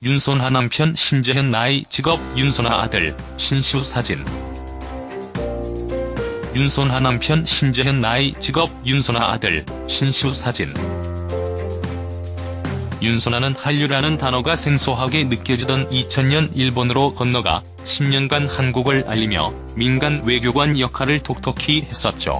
윤손하 남편 신재현 나이 직업 윤손하 아들 신슈 사진 윤손하 남편 신재현 나이 직업 윤손하 아들 신슈 사진 윤손하는 한류라는 단어가 생소하게 느껴지던 2000년 일본으로 건너가 10년간 한국을 알리며 민간 외교관 역할을 톡톡히 했었죠.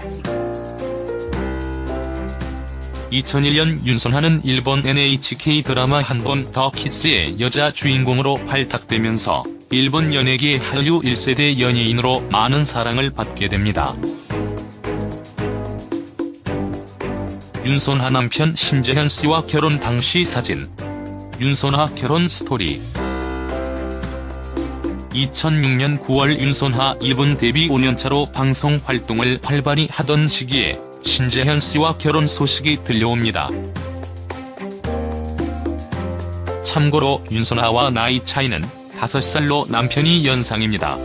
2001년 윤선하는 일본 NHK 드라마 한 번 더 키스의 여자 주인공으로 발탁되면서 일본 연예계 한류 1세대 연예인으로 많은 사랑을 받게 됩니다. 윤선하 남편 신재현 씨와 결혼 당시 사진 윤선하 결혼 스토리 2006년 9월 윤선하 일본 데뷔 5년차로 방송 활동을 활발히 하던 시기에 신재현 씨와 결혼 소식이 들려옵니다. 참고로 윤선하와 나이 차이는 5살로 남편이 연상입니다.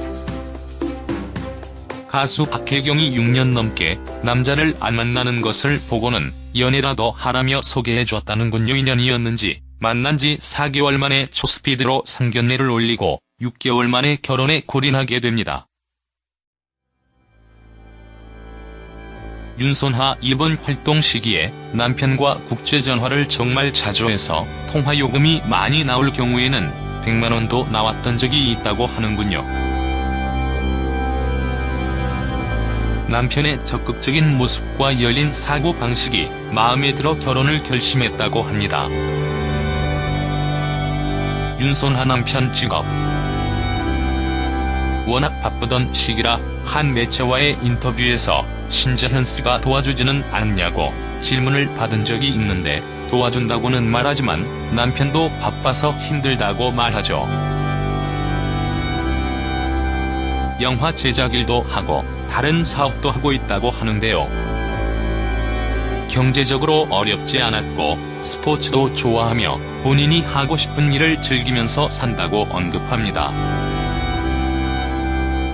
가수 박혜경이 6년 넘게 남자를 안 만나는 것을 보고는 연애라도 하라며 소개해줬다는군요. 인연이었는지 만난 지 4개월 만에 초스피드로 상견례를 올리고 6개월 만에 결혼에 골인하게 됩니다. 윤손하 이번 활동 시기에 남편과 국제전화를 정말 자주 해서 통화요금이 많이 나올 경우에는 100만원도 나왔던 적이 있다고 하는군요. 남편의 적극적인 모습과 열린 사고방식이 마음에 들어 결혼을 결심했다고 합니다. 윤손하 남편 직업 워낙 바쁘던 시기라 한 매체와의 인터뷰에서 신재현 씨가 도와주지는 않냐고 질문을 받은 적이 있는데 도와준다고는 말하지만 남편도 바빠서 힘들다고 말하죠. 영화 제작 일도 하고 다른 사업도 하고 있다고 하는데요. 경제적으로 어렵지 않았고 스포츠도 좋아하며 본인이 하고 싶은 일을 즐기면서 산다고 언급합니다.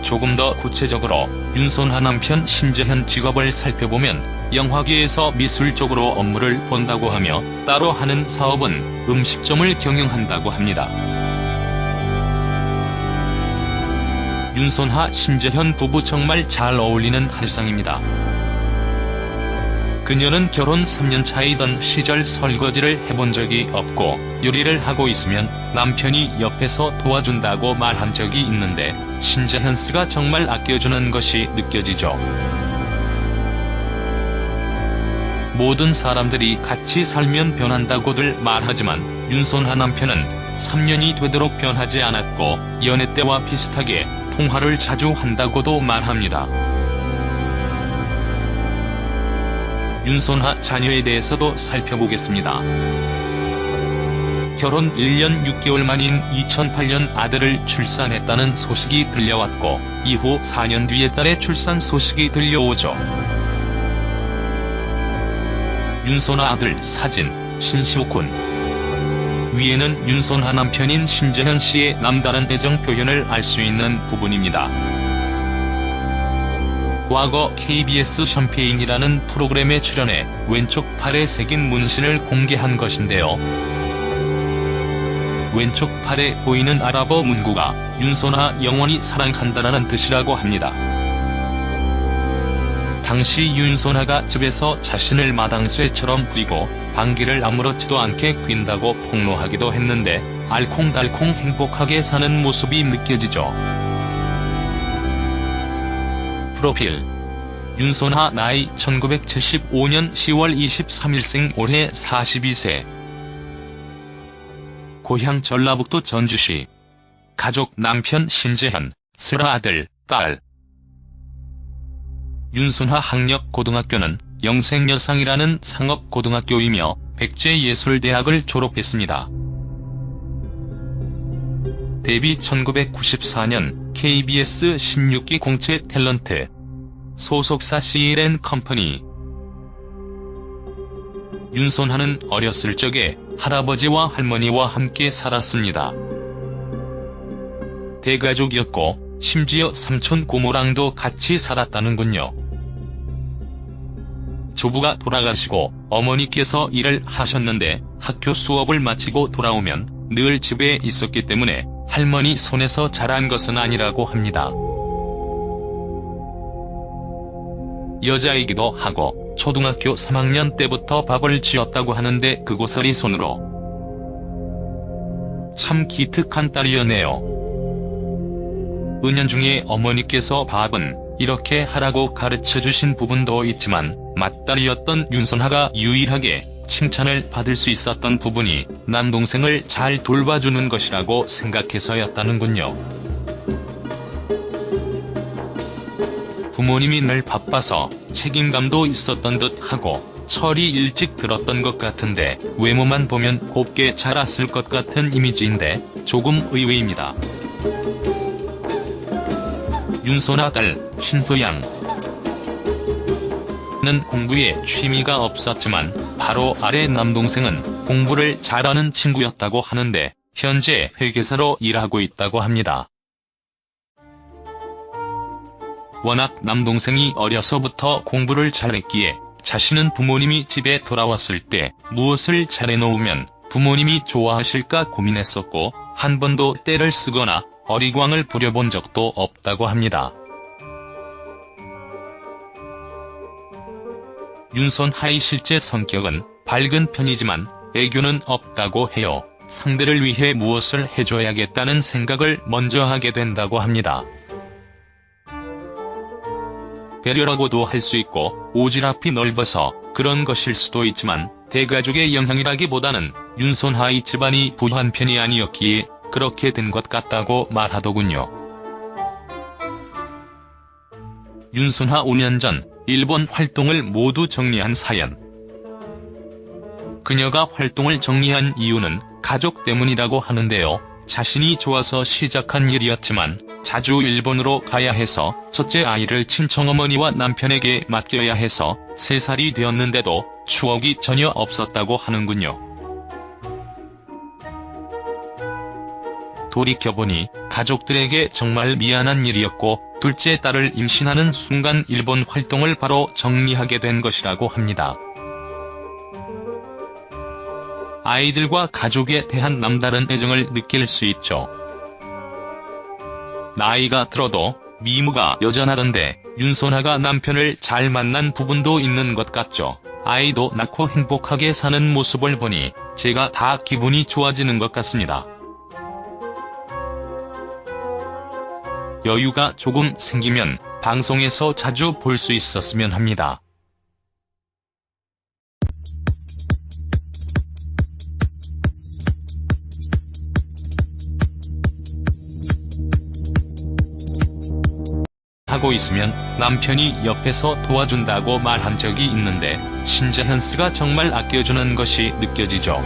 조금 더 구체적으로 윤손하 남편 신재현 직업을 살펴보면 영화계에서 미술 쪽으로 업무를 본다고 하며 따로 하는 사업은 음식점을 경영한다고 합니다. 윤손하 신재현 부부 정말 잘 어울리는 한상입니다. 그녀는 결혼 3년 차이던 시절 설거지를 해본 적이 없고 요리를 하고 있으면 남편이 옆에서 도와준다고 말한 적이 있는데 신재현 씨가 정말 아껴주는 것이 느껴지죠. 모든 사람들이 같이 살면 변한다고들 말하지만 윤손하 남편은 3년이 되도록 변하지 않았고 연애 때와 비슷하게 통화를 자주 한다고도 말합니다. 윤손하 자녀에 대해서도 살펴보겠습니다. 결혼 1년 6개월 만인 2008년 아들을 출산했다는 소식이 들려왔고 이후 4년 뒤에 딸의 출산 소식이 들려오죠. 윤손하 아들 사진 신시옥군 위에는 윤손하 남편인 신재현 씨의 남다른 애정 표현을 알 수 있는 부분입니다. 과거 KBS 샴페인이라는 프로그램에 출연해 왼쪽 팔에 새긴 문신을 공개한 것인데요. 왼쪽 팔에 보이는 아랍어 문구가 윤손하 영원히 사랑한다라는 뜻이라고 합니다. 당시 윤손하가 집에서 자신을 마당쇠처럼 부리고 방귀를 아무렇지도 않게 뀐다고 폭로하기도 했는데 알콩달콩 행복하게 사는 모습이 느껴지죠. 프로필. 윤손하 나이 1975년 10월 23일생 올해 42세. 고향 전라북도 전주시. 가족 남편 신재현, 슬아 아들, 딸. 윤손하 학력고등학교는 영생여상이라는 상업고등학교이며 백제예술대학을 졸업했습니다. 데뷔 1994년 KBS 16기 공채 탤런트 소속사 CLN 컴퍼니 윤손하는 어렸을 적에 할아버지와 할머니와 함께 살았습니다. 대가족이었고 심지어 삼촌 고모랑도 같이 살았다는군요. 조부가 돌아가시고 어머니께서 일을 하셨는데 학교 수업을 마치고 돌아오면 늘 집에 있었기 때문에 할머니 손에서 자란 것은 아니라고 합니다. 여자이기도 하고 초등학교 3학년 때부터 밥을 지었다고 하는데 그곳을 이 손으로 참 기특한 딸이었네요. 은연중에 어머니께서 밥은 이렇게 하라고 가르쳐 주신 부분도 있지만 맏딸이었던 윤선하가 유일하게 칭찬을 받을 수 있었던 부분이 남동생을 잘 돌봐주는 것이라고 생각해서였다는군요. 부모님이 늘 바빠서 책임감도 있었던 듯 하고 철이 일찍 들었던 것 같은데 외모만 보면 곱게 자랐을 것 같은 이미지인데 조금 의외입니다. 윤소나 딸 신소양 는 공부에 취미가 없었지만 바로 아래 남동생은 공부를 잘하는 친구였다고 하는데 현재 회계사로 일하고 있다고 합니다. 워낙 남동생이 어려서부터 공부를 잘했기에 자신은 부모님이 집에 돌아왔을 때 무엇을 잘해놓으면 부모님이 좋아하실까 고민했었고 한 번도 때를 쓰거나 어리광을 부려본 적도 없다고 합니다. 윤선하의 실제 성격은 밝은 편이지만 애교는 없다고 해요. 상대를 위해 무엇을 해줘야겠다는 생각을 먼저 하게 된다고 합니다. 배려라고도 할 수 있고 오지랖이 넓어서 그런 것일 수도 있지만 대가족의 영향이라기보다는 윤선하의 집안이 부한 편이 아니었기에 그렇게 된 것 같다고 말하더군요. 윤선하 5년 전 일본 활동을 모두 정리한 사연. 그녀가 활동을 정리한 이유는 가족 때문이라고 하는데요. 자신이 좋아서 시작한 일이었지만 자주 일본으로 가야 해서 첫째 아이를 친정어머니와 남편에게 맡겨야 해서 3살이 되었는데도 추억이 전혀 없었다고 하는군요. 돌이켜보니 가족들에게 정말 미안한 일이었고 둘째 딸을 임신하는 순간 일본 활동을 바로 정리하게 된 것이라고 합니다. 아이들과 가족에 대한 남다른 애정을 느낄 수 있죠. 나이가 들어도 미모가 여전하던데 윤소나가 남편을 잘 만난 부분도 있는 것 같죠. 아이도 낳고 행복하게 사는 모습을 보니 제가 다 기분이 좋아지는 것 같습니다. 여유가 조금 생기면 방송에서 자주 볼 수 있었으면 합니다. 하고 있으면 남편이 옆에서 도와준다고 말한 적이 있는데 신재현 씨가 정말 아껴주는 것이 느껴지죠.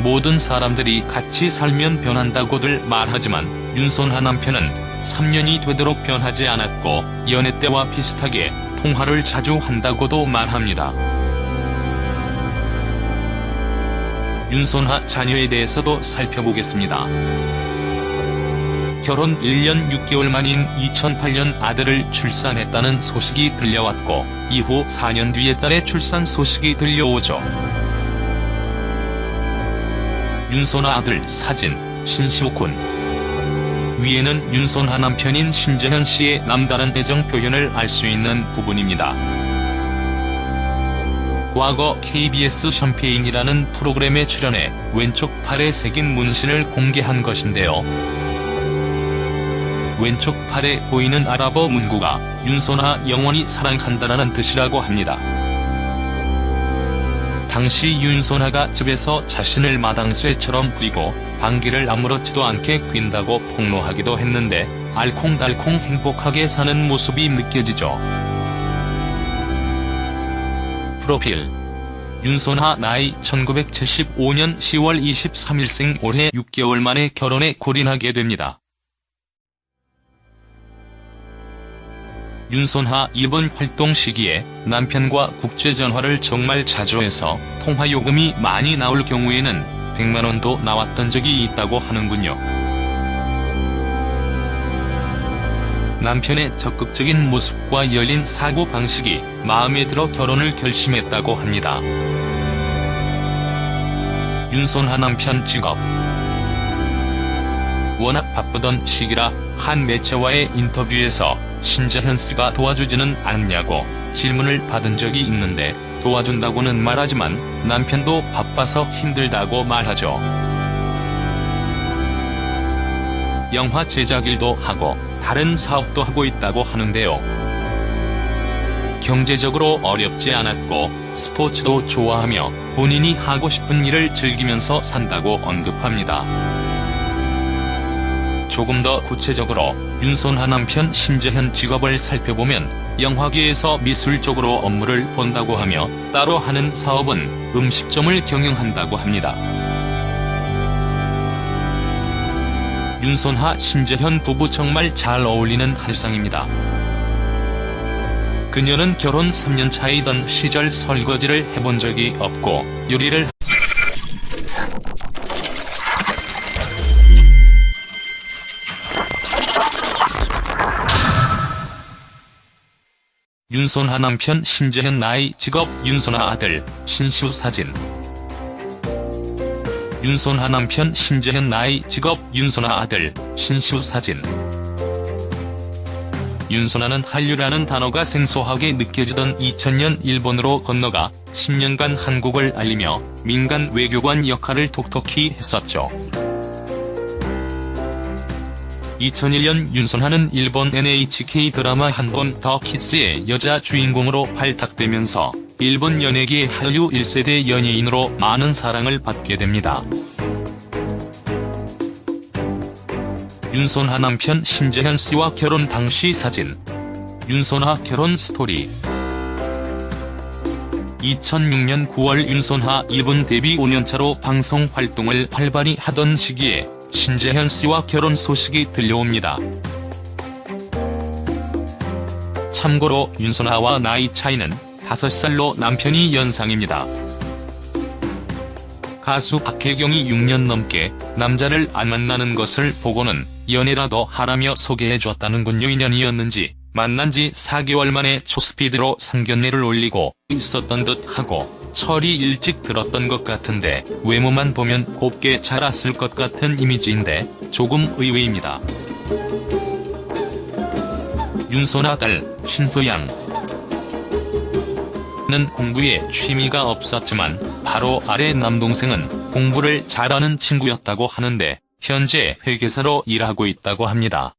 모든 사람들이 같이 살면 변한다고들 말하지만 윤선하 남편은 3년이 되도록 변하지 않았고 연애 때와 비슷하게 통화를 자주 한다고도 말합니다. 윤선하 자녀에 대해서도 살펴보겠습니다. 결혼 1년 6개월 만인 2008년 아들을 출산했다는 소식이 들려왔고 이후 4년 뒤에 딸의 출산 소식이 들려오죠. 윤소나 아들 사진, 신시옥군 위에는 윤소나 남편인 신재현 씨의 남다른 애정 표현을 알 수 있는 부분입니다. 과거 KBS 샴페인이라는 프로그램에 출연해 왼쪽 팔에 새긴 문신을 공개한 것인데요. 왼쪽 팔에 보이는 아랍어 문구가 윤소나 영원히 사랑한다라는 뜻이라고 합니다. 당시 윤소나가 집에서 자신을 마당쇠처럼 부리고 방귀를 아무렇지도 않게 뀐다고 폭로하기도 했는데 알콩달콩 행복하게 사는 모습이 느껴지죠. 프로필 윤소나 나이 1975년 10월 23일생 올해 6개월 만에 결혼에 골인하게 됩니다. 윤선하 이번 활동 시기에 남편과 국제전화를 정말 자주 해서 통화요금이 많이 나올 경우에는 100만원도 나왔던 적이 있다고 하는군요. 남편의 적극적인 모습과 열린 사고방식이 마음에 들어 결혼을 결심했다고 합니다. 윤손하 남편 직업 워낙 바쁘던 시기라 한 매체와의 인터뷰에서 신재현 씨가 도와주지는 않냐고 질문을 받은 적이 있는데 도와준다고는 말하지만 남편도 바빠서 힘들다고 말하죠. 영화 제작 일도 하고 다른 사업도 하고 있다고 하는데요. 경제적으로 어렵지 않았고 스포츠도 좋아하며 본인이 하고 싶은 일을 즐기면서 산다고 언급합니다. 조금 더 구체적으로 윤손하 남편 신재현 직업을 살펴보면 영화계에서 미술 쪽으로 업무를 본다고 하며 따로 하는 사업은 음식점을 경영한다고 합니다. 윤손하 신재현 부부 정말 잘 어울리는 한상입니다. 그녀는 결혼 3년 차이던 시절 설거지를 해본 적이 없고 요리를 윤손하 남편 신재현 나이 직업 윤손하 아들 신시우 사진 윤손하 남편 신재현 나이 직업 윤손하 아들 신시우 사진 윤손하는 한류라는 단어가 생소하게 느껴지던 2000년 일본으로 건너가 10년간 한국을 알리며 민간 외교관 역할을 톡톡히 했었죠. 2001년 윤선하는 일본 NHK 드라마 한 번 더 키스의 여자 주인공으로 발탁되면서 일본 연예계 한류 1세대 연예인으로 많은 사랑을 받게 됩니다. 윤선하 남편 신재현 씨와 결혼 당시 사진 윤선하 결혼 스토리 2006년 9월 윤선하 일본 데뷔 5년차로 방송 활동을 활발히 하던 시기에 신재현 씨와 결혼 소식이 들려옵니다. 참고로 윤선하와 나이 차이는 5살로 남편이 연상입니다. 가수 박혜경이 6년 넘게 남자를 안 만나는 것을 보고는 연애라도 하라며 소개해줬다는군요. 인연이었는지 만난 지 4개월 만에 초스피드로 상견례를 올리고 있었던 듯 하고 철이 일찍 들었던 것 같은데 외모만 보면 곱게 자랐을 것 같은 이미지인데 조금 의외입니다. 윤소나 딸 신소양 는 공부에 취미가 없었지만 바로 아래 남동생은 공부를 잘하는 친구였다고 하는데 현재 회계사로 일하고 있다고 합니다.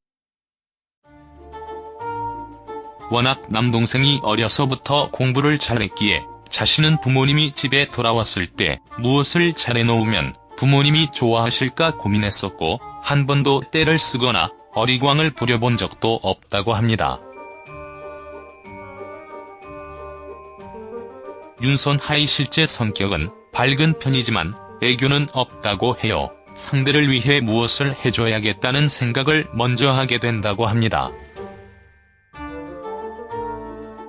워낙 남동생이 어려서부터 공부를 잘했기에 자신은 부모님이 집에 돌아왔을 때 무엇을 잘해놓으면 부모님이 좋아하실까 고민했었고 한 번도 때를 쓰거나 어리광을 부려본 적도 없다고 합니다. 윤선하의 실제 성격은 밝은 편이지만 애교는 없다고 해요. 상대를 위해 무엇을 해줘야겠다는 생각을 먼저 하게 된다고 합니다.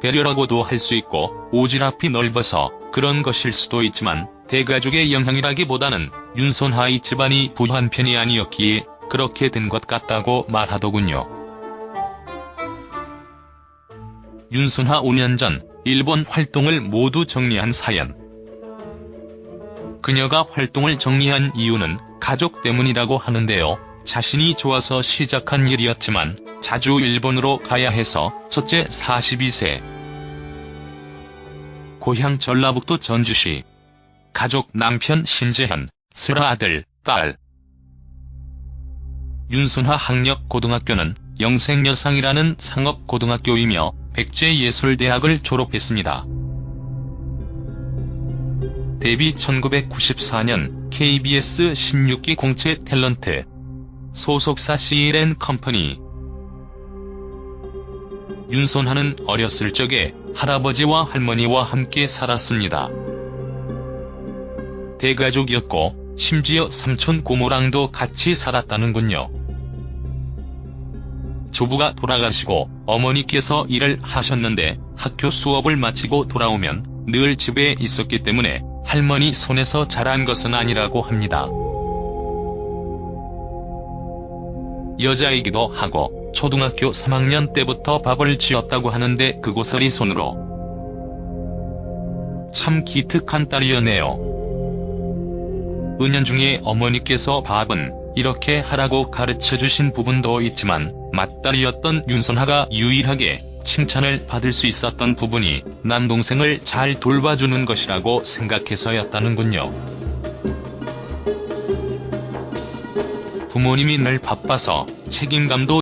배려라고도 할 수 있고 오지랖이 넓어서 그런 것일 수도 있지만 대가족의 영향이라기보다는 윤선하의 집안이 부유한 편이 아니었기에 그렇게 된 것 같다고 말하더군요. 윤선하 5년 전 일본 활동을 모두 정리한 사연 그녀가 활동을 정리한 이유는 가족 때문이라고 하는데요. 자신이 좋아서 시작한 일이었지만 자주 일본으로 가야 해서 첫째 42세. 고향 전라북도 전주시. 가족 남편 신재현 슬아 아들 딸. 윤순하 학력 고등학교는 영생여상이라는 상업고등학교이며 백제예술대학을 졸업했습니다. 데뷔 1994년 KBS 16기 공채 탤런트 소속사 CLN 컴퍼니 윤손하는 어렸을 적에 할아버지와 할머니와 함께 살았습니다. 대가족이었고 심지어 삼촌 고모랑도 같이 살았다는군요. 조부가 돌아가시고 어머니께서 일을 하셨는데 학교 수업을 마치고 돌아오면 늘 집에 있었기 때문에 할머니 손에서 자란 것은 아니라고 합니다. 여자이기도 하고 초등학교 3학년 때부터 밥을 지었다고 하는데 그곳을 이 손으로 참 기특한 딸이었네요. 은연중에 어머니께서 밥은 이렇게 하라고 가르쳐 주신 부분도 있지만 맏딸이었던 윤선하가 유일하게 칭찬을 받을 수 있었던 부분이 남동생을 잘 돌봐주는 것이라고 생각해서였다는군요. 부모님이 늘 바빠서 책임감도